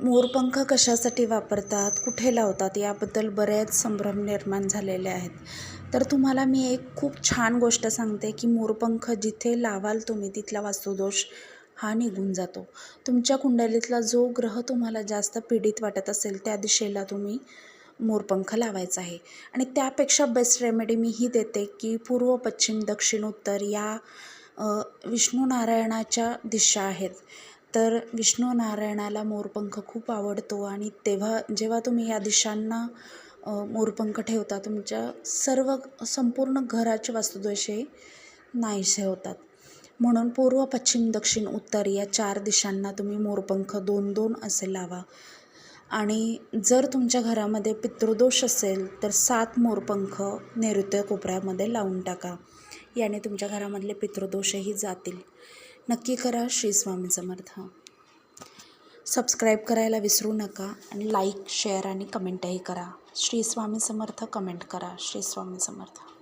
मोरपंख कशासाठी वापरतात कुठे लावतात याबद्दल बरेच संभ्रम निर्माण झालेले आहेत. तर तुम्हाला मी एक खूप छान गोष्ट सांगते की मोरपंख जिथे लावाल तुम्ही तिथला वास्तुदोष हा निघून जातो. तुमच्या कुंडलीतला जो ग्रह तुम्हाला जास्त पीडित वाटत असेल त्या दिशेला तुम्ही मोरपंख लावायचा आहे. आणि त्यापेक्षा बेस्ट रेमेडी मी ही देते की पूर्व पश्चिम दक्षिण उत्तर या विष्णू नारायणाच्या दिशा आहेत. तर विष्णू नारायणाला मोरपंख खूप आवडतो आणि तेव्हा जेव्हा तुम्ही या दिशांना मोरपंख ठेवता तुमच्या सर्व संपूर्ण घराचे वास्तुदोष हे नाहीसे होतात. म्हणून पूर्व पश्चिम दक्षिण उत्तर या चार दिशांना तुम्ही मोरपंख दोन दोन असे लावा. आणि जर तुमच्या घरामध्ये पितृदोष असेल तर सात मोरपंख नैऋत्य कोपऱ्यामध्ये लावून टाका. याने तुमच्या घरामधले पितृदोषही जातील. नक्की करा श्री स्वामी समर्थ. सबस्क्राईब करायला विसरू नका आणि लाईक शेअर आणि कमेंटही करा. श्री स्वामी समर्थ कमेंट करा. श्री स्वामी समर्थ.